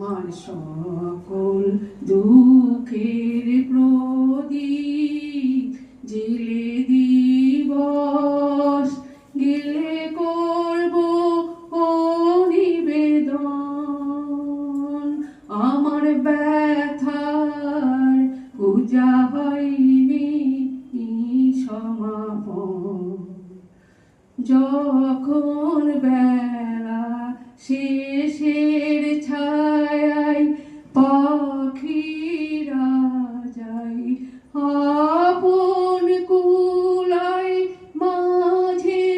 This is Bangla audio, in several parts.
আমার সকল দুঃখের প্রদীপ জেলে দিবস, গেলে করব ও নিবেদন আমার ব্যথার পূজা হয়নি সমাপন। যখন বেলা শেষের ছায় পাখিরা যায়। আপন কুলাই মাঝে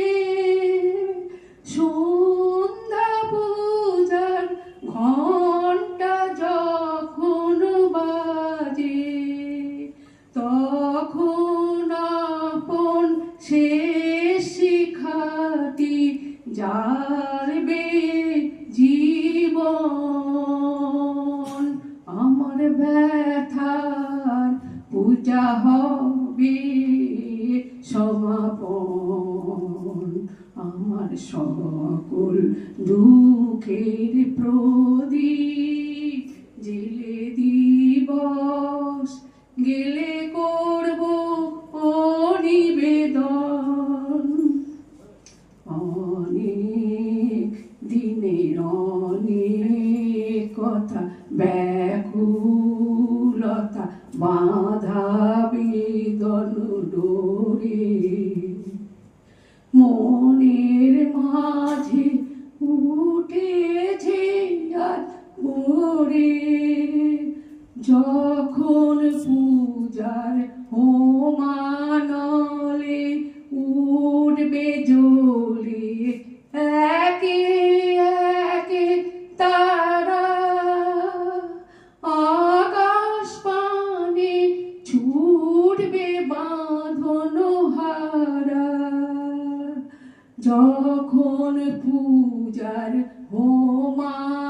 সন্ধ্যা পূজার ঘণ্টা যখন বাজে, তখন আপন শেষ শিখাটি যারবে জীবন আমার ব্যথার পূজা হবে সমাপন। আমার সকল দুঃখের প্রদীপ জেলে দিবস গেলে বাধা বেদন ডোরে মনের মাঝে উঠেছে আর ভোরে যখন পূজার হোমানলে যখন পূজার হোমানলে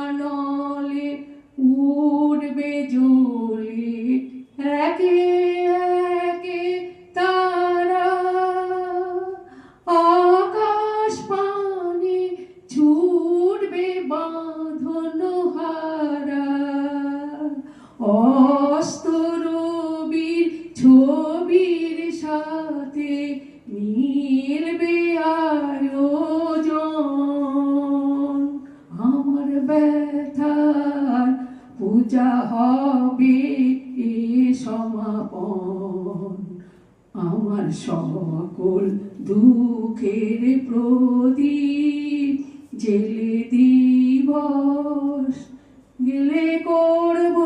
পূজা হবে সমাপন। আমার সকল দুঃখের প্রদীপ জেলে দিবস গেলে করব